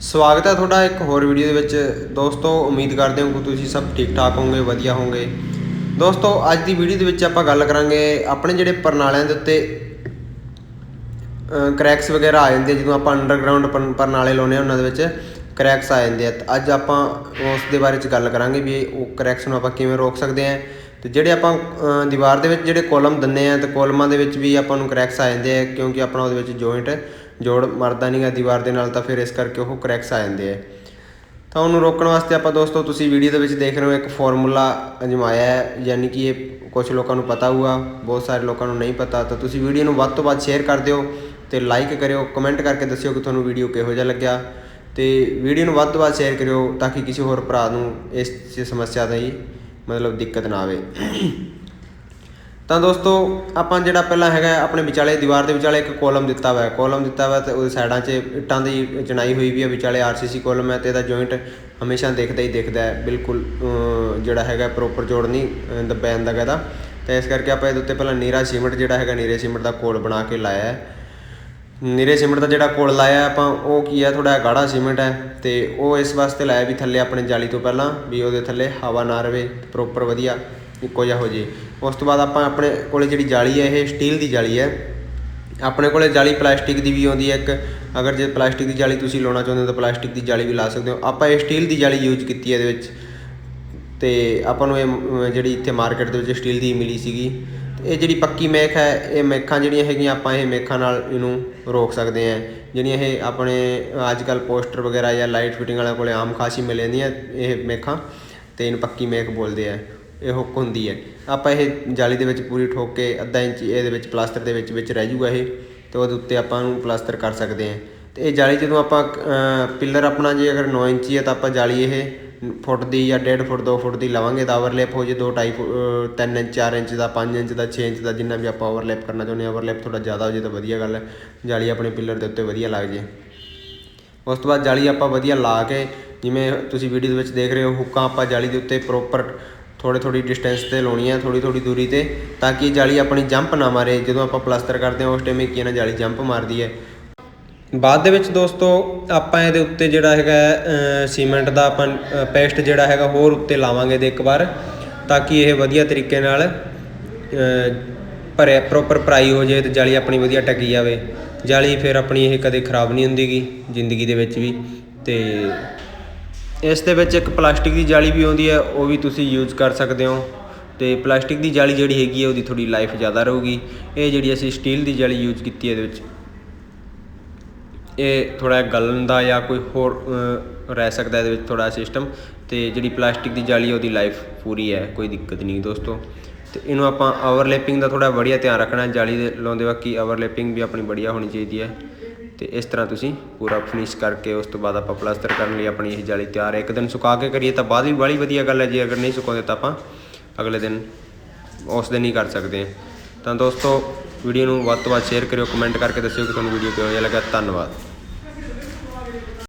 ਸਵਾਗਤ ਹੈ ਤੁਹਾਡਾ ਇੱਕ ਹੋਰ ਵੀਡੀਓ ਦੇ ਵਿੱਚ। ਦੋਸਤੋ, ਉਮੀਦ ਕਰਦੇ ਹਾਂ ਕਿ ਤੁਸੀਂ ਸਭ ਠੀਕ ਠਾਕ ਹੋਵੋਗੇ, ਵਧੀਆ ਹੋਵੋਗੇ। ਦੋਸਤੋ, ਅੱਜ ਦੀ ਵੀਡੀਓ ਦੇ ਵਿੱਚ ਆਪਾਂ ਗੱਲ ਕਰਾਂਗੇ ਆਪਣੇ ਜਿਹੜੇ ਪ੍ਰਣਾਲਿਆਂ ਦੇ ਉੱਤੇ ਕਰੈਕਸ ਵਗੈਰਾ ਆ ਜਾਂਦੇ ਜਦੋਂ ਆਪਾਂ ਅੰਡਰਗਰਾਉਂਡ ਪ੍ਰਣਾਲੇ ਲਾਉਨੇ ਆ ਉਹਨਾਂ ਦੇ ਵਿੱਚ ਕਰੈਕਸ ਆ ਜਾਂਦੇ ਆ। ਤੇ ਅੱਜ ਆਪਾਂ ਉਸ ਦੇ ਬਾਰੇ ਚ ਗੱਲ ਕਰਾਂਗੇ ਵੀ ਉਹ ਕਰੈਕਸ ਨੂੰ ਆਪਾਂ ਕਿਵੇਂ ਰੋਕ ਸਕਦੇ ਆ ਤੇ ਜਿਹੜੇ ਆਪਾਂ ਦੀਵਾਰ ਦੇ ਵਿੱਚ ਜਿਹੜੇ ਕੋਲਮ ਦਿੰਨੇ ਆ ਤੇ ਕੋਲਮਾਂ ਦੇ ਵਿੱਚ ਵੀ ਆਪਾਂ ਨੂੰ ਕਰੈਕਸ ਆ ਜਾਂਦੇ ਆ, ਕਿਉਂਕਿ ਆਪਣਾ ਉਹਦੇ ਵਿੱਚ ਜੁਆਇੰਟ ਜੋੜ ਮਰਦਾ ਨਹੀਂਗਾ ਦੀਵਾਰ ਦੇ ਨਾਲ ਤਾਂ ਫਿਰ ਇਸ ਕਰਕੇ ਉਹ ਕਰੈਕਸ ਆ ਜਾਂਦੇ ਆ। ਤਾਂ ਉਹਨੂੰ ਰੋਕਣ ਵਾਸਤੇ ਆਪਾਂ ਦੋਸਤੋ ਤੁਸੀਂ ਵੀਡੀਓ ਦੇ ਵਿੱਚ ਦੇਖ ਰਹੇ ਹੋ ਇੱਕ ਫਾਰਮੂਲਾ ਅਜਮਾਇਆ ਹੈ, ਯਾਨੀ ਕਿ ਇਹ ਕੁਝ ਲੋਕਾਂ ਨੂੰ ਪਤਾ ਹੋਊਗਾ, ਬਹੁਤ ਸਾਰੇ ਲੋਕਾਂ ਨੂੰ ਨਹੀਂ ਪਤਾ। ਤਾਂ ਤੁਸੀਂ ਵੀਡੀਓ ਨੂੰ ਵੱਧ ਤੋਂ ਵੱਧ ਸ਼ੇਅਰ ਕਰ ਦਿਓ ਤੇ ਲਾਈਕ ਕਰਿਓ ਕਮੈਂਟ ਕਰਕੇ ਦੱਸਿਓ ਕਿ ਤੁਹਾਨੂੰ ਵੀਡੀਓ ਕਿਹੋ ਜਿਹਾ ਲੱਗਿਆ। ਤੇ ਵੀਡੀਓ ਨੂੰ ਵੱਧ ਤੋਂ ਵੱਧ ਸ਼ੇਅਰ ਕਰਿਓ ਤਾਂ ਕਿ ਕਿਸੇ ਹੋਰ ਭਰਾ ਨੂੰ ਇਸ ਸਮੱਸਿਆ ਦਾ ਹੀ ਮਤਲਬ ਦਿੱਕਤ ਨਾ ਆਵੇ। ਤਾਂ ਦੋਸਤੋ ਆਪਾਂ ਜਿਹੜਾ ਪਹਿਲਾਂ ਹੈਗਾ ਆਪਣੇ ਵਿਚਾਲੇ ਦੀਵਾਰ ਦੇ ਵਿਚਾਲੇ ਇੱਕ ਕੋਲਮ ਦਿੱਤਾ ਹੋਇਆ ਹੈ। ਕੋਲਮ ਦਿੱਤਾ ਹੋਇਆ ਤੇ ਉਹਦੇ ਸਾਈਡਾਂ 'ਚ ਇੱਟਾਂ ਦੀ ਚਣਾਈ ਹੋਈ ਵੀ ਹੈ ਵਿਚਾਲੇ ਆਰਸੀਸੀ ਕੋਲਮ ਹੈ ਤੇ ਇਹਦਾ ਜੁਆਇੰਟ ਹਮੇਸ਼ਾ ਦੇਖਦਾ ਹੀ ਦੇਖਦਾ ਹੈ। ਬਿਲਕੁਲ ਜਿਹੜਾ ਹੈਗਾ ਪ੍ਰੋਪਰ ਜੋੜ ਨਹੀਂ ਅਹ, ਦੱਬਿਆ ਜਾਂਦਾ ਗਾ ਤੇ ਇਸ ਕਰਕੇ ਆਪਾਂ ਇਹਦੇ ਉੱਤੇ ਪਹਿਲਾਂ ਨੀਰਾ ਸੀਮੈਂਟ ਜਿਹੜਾ ਹੈਗਾ ਨੀਰੇ ਸੀਮਟ ਦਾ ਕੋਲ ਬਣਾ ਕੇ ਲਾਇਆ ਹੈ। ਨੀਰੇ ਸੀਮੈਂਟ ਦਾ ਜਿਹੜਾ ਕੋਲ ਲਾਇਆ ਆਪਾਂ ਉਹ ਕੀ ਹੈ ਥੋੜਾ ਗਾੜਾ ਸੀਮੈਂਟ ਹੈ ਤੇ ਉਹ ਇਸ ਵਾਸਤੇ ਲਾਇਆ ਵੀ ਥੱਲੇ ਆਪਣੇ ਜਾਲੀ ਤੋਂ ਪਹਿਲਾਂ ਵੀ ਉਹਦੇ ਥੱਲੇ ਹਵਾ ਨਾ ਰਵੇ ਪ੍ਰੋਪਰ ਵਧੀਆ। ਇੱਕੋ ਜਿਹਾ ਹੋ ਜੇ। ਉਸ ਤੋਂ ਬਾਅਦ ਆਪਾਂ ਆਪਣੇ ਕੋਲੇ ਜਿਹੜੀ ਜਾਲੀ ਹੈ, ਇਹ ਸਟੀਲ ਦੀ ਜਾਲੀ ਹੈ। ਆਪਣੇ ਕੋਲੇ ਜਾਲੀ ਪਲਾਸਟਿਕ ਦੀ ਵੀ ਆਉਂਦੀ ਹੈ ਇੱਕ। ਅਗਰ ਜੇ ਪਲਾਸਟਿਕ ਦੀ ਜਾਲੀ ਤੁਸੀਂ ਲਾਉਣਾ ਚਾਹੁੰਦੇ ਹੋ, ਤਾਂ ਪਲਾਸਟਿਕ ਦੀ ਜਾਲੀ ਵੀ ਲਾ ਸਕਦੇ ਹੋ। ਆਪਾਂ ਇਹ ਸਟੀਲ ਦੀ ਜਾਲੀ ਯੂਜ਼ ਕੀਤੀ ਹੈ ਇਹਦੇ ਵਿੱਚ। ਤੇ ਆਪਾਂ ਨੂੰ ਇਹ ਜਿਹੜੀ ਇੱਥੇ ਮਾਰਕੀਟ ਦੇ ਵਿੱਚ ਸਟੀਲ ਦੀ ਮਿਲੀ ਸੀਗੀ। ਤੇ ਇਹ ਜਿਹੜੀ ਪੱਕੀ ਮੇਖ ਹੈ, ਇਹ ਮੇਖਾਂ ਜਿਹੜੀਆਂ ਹੈਗੀਆਂ, ਆਪਾਂ ਇਹ ਮੇਖਾਂ ਨਾਲ ਇਹਨੂੰ ਰੋਕ ਸਕਦੇ ਹਾਂ। ਜਿਹੜੀਆਂ ਇਹ ਆਪਣੇ ਅੱਜ ਕੱਲ ਪੋਸਟਰ ਵਗੈਰਾ ਜਾਂ ਲਾਈਟ ਫਿਟਿੰਗ ਵਾਲਿਆਂ ਕੋਲੇ ਆਮ ਖਾਸੀ ਮਿਲ ਜਾਂਦੀਆਂ ਇਹ ਮੇਖਾਂ। ਤੇ ਇਹਨੂੰ ਪੱਕੀ ਮੇਖ ਬੋਲਦੇ ਆ। ਇਹ ਹੁੱਕ ਹੁੰਦੀ ਹੈ। ਆਪਾਂ ਇਹ ਜਾਲੀ ਦੇ ਵਿੱਚ ਪੂਰੀ ਠੋਕ ਕੇ ਅੱਧਾ ਇੰਚ ਇਹਦੇ ਵਿੱਚ ਪਲਾਸਟਰ ਦੇ ਵਿੱਚ ਵਿੱਚ ਰਹਿ ਜੂਗਾ ਇਹ, ਤੇ ਉਹਦੇ ਉੱਤੇ ਆਪਾਂ ਨੂੰ ਪਲਾਸਟਰ ਕਰ ਸਕਦੇ ਹਾਂ। ਤੇ ਇਹ ਜਾਲੀ ਜਦੋਂ ਆਪਾਂ ਪਿੱਲਰ ਆਪਣਾ ਜੇ ਅਗਰ 9 ਇੰਚੀ ਹੈ ਤਾਂ ਆਪਾਂ ਜਾਲੀ ਇਹ ਫੁੱਟ ਦੀ ਜਾਂ 1.5 ਫੁੱਟ 2 ਫੁੱਟ ਦੀ ਲਵਾਂਗੇ ਤਾਂ ਓਵਰਲੈਪ ਹੋ ਜੇ 2 2.5 3 ਇੰਚ 4 ਇੰਚ ਦਾ 5 ਇੰਚ ਦਾ 6 ਇੰਚ ਦਾ ਜਿੰਨਾ ਵੀ ਆਪਾਂ ਓਵਰਲੈਪ ਕਰਨਾ ਚਾਹੁੰਦੇ ਹਾਂ, ਓਵਰਲੈਪ ਥੋੜਾ ਜ਼ਿਆਦਾ ਹੋ ਜੇ ਤਾਂ ਵਧੀਆ ਗੱਲ ਹੈ। ਜਾਲੀ ਆਪਣੇ ਪਿੱਲਰ ਦੇ ਉੱਤੇ ਵਧੀਆ ਲੱਗ ਜੇ। ਉਸ ਤੋਂ ਬਾਅਦ ਜਾਲੀ ਆਪਾਂ ਵਧੀਆ ਲਾ ਕੇ, ਜਿਵੇਂ ਤੁਸੀਂ ਵੀਡੀਓ ਦੇ ਵਿੱਚ ਦੇਖ ਰਹੇ ਹੋ, ਹੁੱਕਾਂ ਆਪਾਂ ਜਾਲੀ ਦੇ ਉੱਤੇ ਪ੍ਰੋਪਰ ਥੋੜੇ ਥੋੜੀ ਡਿਸਟੈਂਸ ਤੇ ਲਾਉਣੀ ਹੈ ਥੋੜੀ ਥੋੜੀ ਦੂਰੀ ਤੇ ਤਾਂ ਕਿ ਜਾਲੀ ਆਪਣੀ ਜੰਪ ਨਾ ਮਾਰੇ। ਜਦੋਂ ਆਪਾਂ ਪਲਾਸਟਰ ਕਰਦੇ ਹਾਂ ਉਸ ਟਾਈਮ ਕੀ ਹੈ ਨਾ ਜਾਲੀ ਜੰਪ ਮਾਰਦੀ ਹੈ। ਬਾਅਦ ਦੇ ਵਿੱਚ ਦੋਸਤੋ ਆਪਾਂ ਇਹਦੇ ਉੱਤੇ ਜਿਹੜਾ ਹੈਗਾ ਸੀਮੈਂਟ ਦਾ ਆਪਾਂ ਪੇਸਟ ਜਿਹੜਾ ਹੈਗਾ ਹੋਰ ਉੱਤੇ ਲਾਵਾਂਗੇ ਦੇ ਇੱਕ ਵਾਰ ਤਾਂ ਕਿ ਇਹ ਵਧੀਆ ਤਰੀਕੇ ਨਾਲ ਅਹ, ਭਰਿਆ ਪ੍ਰੋਪਰ ਭਰਾਈ ਹੋ ਜਾਏ ਤੇ ਜਾਲੀ ਆਪਣੀ ਵਧੀਆ ਟਕੀ ਜਾਵੇ। ਜਾਲੀ ਫਿਰ ਆਪਣੀ ਇਹ ਕਦੇ ਖਰਾਬ ਨਹੀਂ ਹੁੰਦੀਗੀ ਜ਼ਿੰਦਗੀ ਦੇ ਵਿੱਚ ਵੀ ਤੇ ਇਸ ਦੇ ਵਿੱਚ ਇੱਕ ਪਲਾਸਟਿਕ ਦੀ ਜਾਲੀ ਵੀ ਆਉਂਦੀ ਹੈ ਉਹ ਵੀ ਤੁਸੀਂ ਯੂਜ਼ ਕਰ ਸਕਦੇ ਹੋ। ਅਤੇ ਪਲਾਸਟਿਕ ਦੀ ਜਾਲੀ ਜਿਹੜੀ ਹੈਗੀ ਹੈ ਉਹਦੀ ਥੋੜ੍ਹੀ ਲਾਈਫ ਜ਼ਿਆਦਾ ਰਹੂਗੀ। ਇਹ ਜਿਹੜੀ ਅਸੀਂ ਸਟੀਲ ਦੀ ਜਾਲੀ ਯੂਜ਼ ਕੀਤੀ ਇਹਦੇ ਵਿੱਚ ਇਹ ਥੋੜਾ ਗਲਣ ਦਾ ਜਾਂ ਕੋਈ ਹੋਰ ਰਹਿ ਸਕਦਾ ਇਹਦੇ ਵਿੱਚ ਥੋੜ੍ਹਾ ਸਿਸਟਮ ਅਤੇ ਜਿਹੜੀ ਪਲਾਸਟਿਕ ਦੀ ਜਾਲੀ ਹੈ, ਉਹਦੀ ਲਾਈਫ ਪੂਰੀ ਹੈ ਕੋਈ ਦਿੱਕਤ ਨਹੀਂ ਦੋਸਤੋ। ਤੇ ਇਹਨੂੰ ਆਪਾਂ ਓਵਰਲੈਪਿੰਗ ਦਾ ਥੋੜਾ ਬੜੀਆ ਧਿਆਨ ਰੱਖਣਾ ਜਾਲੀ ਦੇ ਲਾਉਂਦੇ ਵਕਤ ਓਵਰਲੈਪਿੰਗ ਵੀ ਆਪਣੀ ਬੜੀਆ ਹੋਣੀ ਚਾਹੀਦੀ ਹੈ। ਤੇ ਇਸ ਤਰ੍ਹਾਂ ਤੁਸੀਂ ਪੂਰਾ ਫਿਨਿਸ਼ ਕਰਕੇ ਉਸ ਤੋਂ ਬਾਅਦ ਆਪਾਂ ਪਲਾਸਟਰ ਕਰਨ ਲਈ ਆਪਣੀ ਇਹ ਜਾਲੀ ਤਿਆਰ ਹੈ। ਇੱਕ ਦਿਨ ਸੁਕਾ ਕੇ ਕਰੀਏ ਤਾਂ ਬਾਅਦ ਵੀ ਬੜੀ ਵਧੀਆ ਗੱਲ ਹੈ ਜੇ, ਅਗਰ ਨਹੀਂ ਸੁਕਾਉਂਦੇ ਤਾਂ ਆਪਾਂ ਅਗਲੇ ਦਿਨ ਉਸ ਦਿਨ ਹੀ ਕਰ ਸਕਦੇ ਹਾਂ। ਤਾਂ ਦੋਸਤੋ ਵੀਡੀਓ ਨੂੰ ਵੱਧ ਤੋਂ ਵੱਧ ਸ਼ੇਅਰ ਕਰਿਓ ਕਮੈਂਟ ਕਰਕੇ ਦੱਸਿਓ ਕਿ ਤੁਹਾਨੂੰ ਵੀਡੀਓ ਕਿਹੋ ਜਿਹਾ ਲੱਗਾ। ਧੰਨਵਾਦ।